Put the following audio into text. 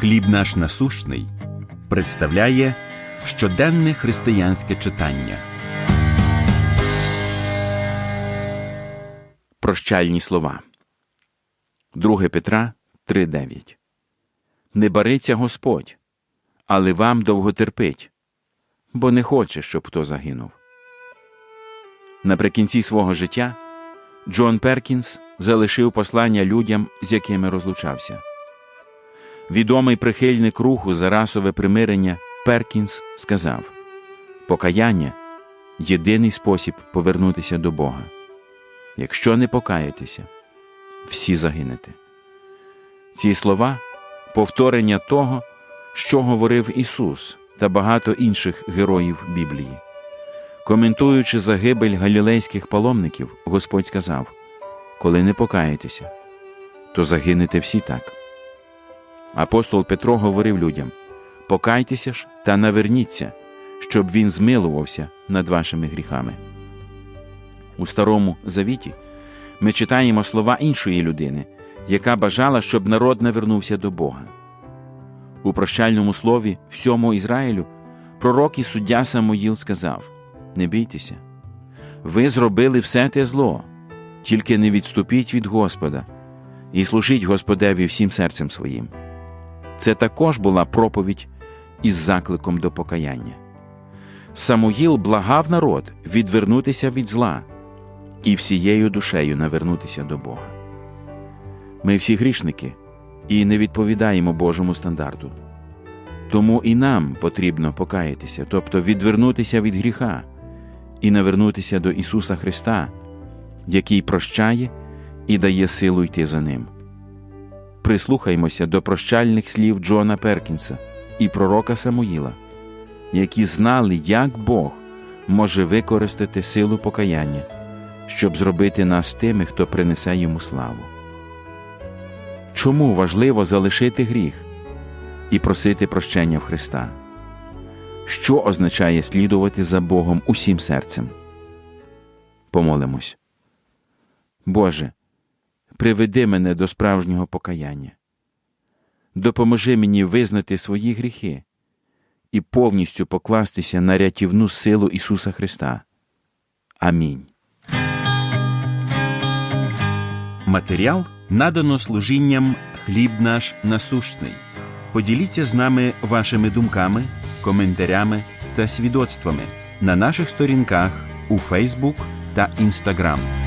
Хліб наш насущний представляє щоденне християнське читання. Прощальні слова. 2 Петра 3:9 Не бариться Господь, але вам довго терпить, бо не хоче, щоб хто загинув. Наприкінці свого життя Джон Перкінс залишив послання людям, з якими розлучався. Відомий прихильник руху за расове примирення Перкінс сказав Покаяння єдиний спосіб повернутися до Бога. Якщо не покаєтеся, всі загинете. Ці слова повторення того, що говорив Ісус та багато інших героїв Біблії. Коментуючи загибель галілейських паломників, Господь сказав: Коли не покаєтеся, то загинете всі так. Апостол Петро говорив людям: Покайтеся ж та наверніться, щоб він змилувався над вашими гріхами. У Старому Завіті ми читаємо слова іншої людини, яка бажала, щоб народ навернувся до Бога. У прощальному слові всьому Ізраїлю пророк і суддя Самуїл сказав: Не бійтеся, ви зробили все те зло, тільки не відступіть від Господа і служіть Господеві всім серцем своїм. Це також була проповідь із закликом до покаяння. Самуїл благав народ відвернутися від зла і всією душею навернутися до Бога. Ми всі грішники і не відповідаємо Божому стандарту. Тому і нам потрібно покаятися, тобто відвернутися від гріха і навернутися до Ісуса Христа, який прощає і дає силу йти за Ним. Прислухаймося до прощальних слів Джона Перкінса і пророка Самуїла, які знали, як Бог може використати силу покаяння, щоб зробити нас тими, хто принесе йому славу. Чому важливо залишити гріх і просити прощення в Христа? Що означає слідувати за Богом усім серцем? Помолимось. Боже, приведи мене до справжнього покаяння. Допоможи мені визнати свої гріхи і повністю покластися на рятівну силу Ісуса Христа. Амінь. Матеріал надано служінням Хліб наш насущний. Поділіться з нами вашими думками, коментарями та свідоцтвами на наших сторінках у Фейсбук та Інстаграм.